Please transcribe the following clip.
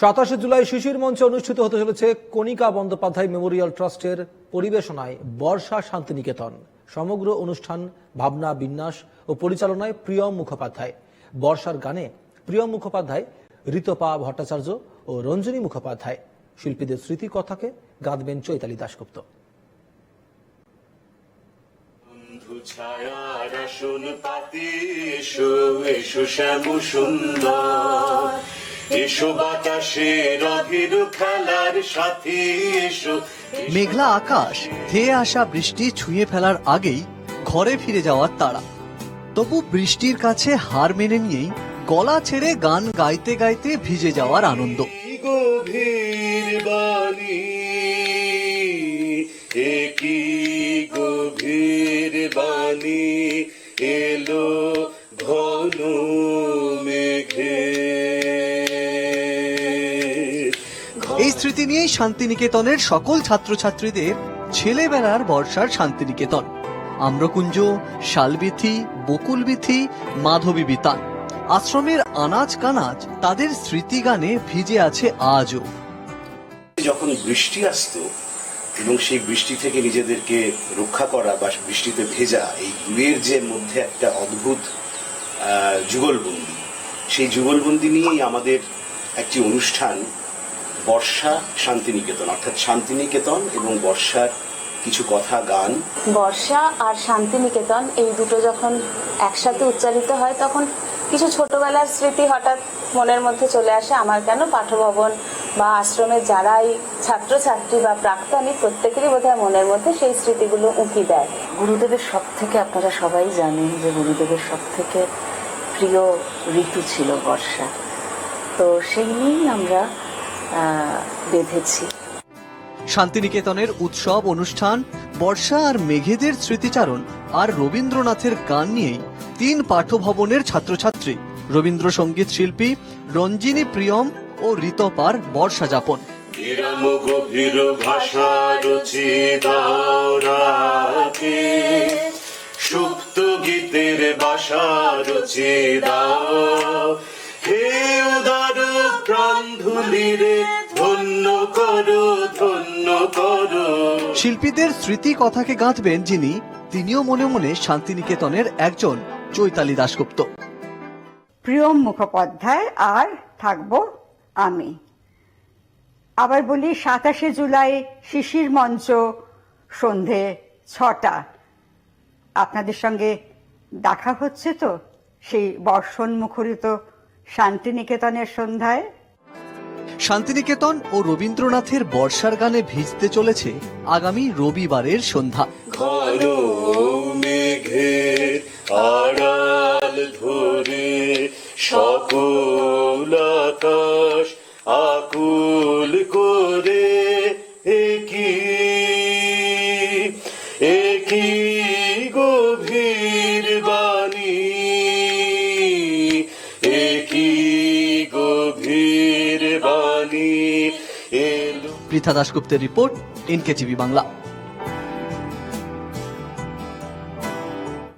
সাতাশে জুলাই শিশির মঞ্চে অনুষ্ঠিত হতে চলেছে কণিকা বন্দ্যোপাধ্যায় মেমোরিয়াল ট্রাস্টের পরিবেশনায় বর্ষা শান্তিনিকেতন। সমগ্র অনুষ্ঠান ভাবনা, বিন্যাস ও পরিচালনায় প্রিয়ম মুখোপাধ্যায়। বর্ষার গানে প্রিয়ম মুখোপাধ্যায়, ঋতপা ভট্টাচার্য ও রঞ্জনী মুখোপাধ্যায়। শিল্পীদের স্মৃতি কথাকে গাঁথবেন চৈতালি দাশগুপ্ত। বন্ধু ছায়ার আসন পাতি এসো এসো শ্যাম সুন্দর। এসো বাতাসে রবির খেলার সাথী এসো। মেঘলা আকাশ ধেয়ে আসা বৃষ্টি ছুঁয়ে ফেলার আগেই ঘরে ফিরে যাওয়ার তাড়া। তবু বৃষ্টির কাছে হার মেনে নিয়েই গলা ছেড়ে গান গাইতে গাইতে ভিজে যাওয়ার আনন্দ। গভীর বাণী একই গভীর বাণী এলো ঘন মেঘে। এই স্মৃতি নিয়েই শান্তিনিকেতনের সকল ছাত্রছাত্রীদের ছেলেবেলার বর্ষার শান্তিনিকেতন। আম্রকুঞ্জ, শালবিথি, বকুলবিথি মাধবী বিতান আশ্রমের আনাজ কানাজ তাদের স্মৃতিগানে ভিজে আছে আজও। যখন বৃষ্টি আসতো এবং সেই বৃষ্টি থেকে নিজেদেরকে রক্ষা করা বা বৃষ্টিতে ভেজা, এই দুয়ের যে মধ্যে একটা অদ্ভুত যুগলবন্দি, সেই যুগলবন্দি নিয়েই আমাদের একটি অনুষ্ঠান বর্ষা শান্তিনিকেতন অর্থাৎ শান্তিনিকেতন এবং বর্ষার কিছু কথা গান। বর্ষা আর শান্তিনিকেতন এই দুটো যখন একসাথে উচ্চারিত হয় তখন কিছু ছোটবেলার স্মৃতি হঠাৎ মনের মধ্যে চলে আসে আমার কেন পাঠভবন বা আশ্রমের যারাই ছাত্রছাত্রী বা প্রাক্তনী প্রত্যেকেরই বোধহয় মনের মধ্যে সেই স্মৃতিগুলো উঁকি দেয়। গুরুদেবের সব থেকে আপনারা সবাই জানেন যে গুরুদেবের সব থেকে প্রিয় ঋতু ছিল বর্ষা। তো সেই নিয়েই আমরা বেঁধেছি। শান্তিনিকেতনের উৎসব অনুষ্ঠান বর্ষা আর মেঘেদের স্মৃতিচারণ আর রবীন্দ্রনাথের গান নিয়েই তিন পাঠভবনের ছাত্রছাত্রী রবীন্দ্রসঙ্গীত শিল্পী রঞ্জিনী প্রিয়ম ও ঋতপার বর্ষা যাপন গভীর ভাষা সুপ্ত গীতের বাসা রচি দাও হে উদার প্রাণ ধুলিরে ধন্য করো ধন্য করো। শিল্পীদের স্মৃতি কথাকে গাঁথবেন যিনি তিনিও মনে মনে শান্তিনিকেতনের একজন চৈতালি দাশগুপ্ত। প্রিয়ম মুখোপাধ্যায় আর থাকব আমি। আবার বলি সাতাশে জুলাই শিশির মঞ্চ সন্ধে ছটা। আপনাদের সঙ্গে দেখা হচ্ছে তো সেই বর্ষণ মুখরিত শান্তিনিকেতনের সন্ধ্যায়। শান্তিনিকেতন ও রবীন্দ্রনাথের বর্ষার গানে ভিজতে চলেছে আগামী রবিবারের সন্ধ্যা। আড়াল ধরে পৃথা দাসগুপ্তের রিপোর্ট টিভি বাংলা।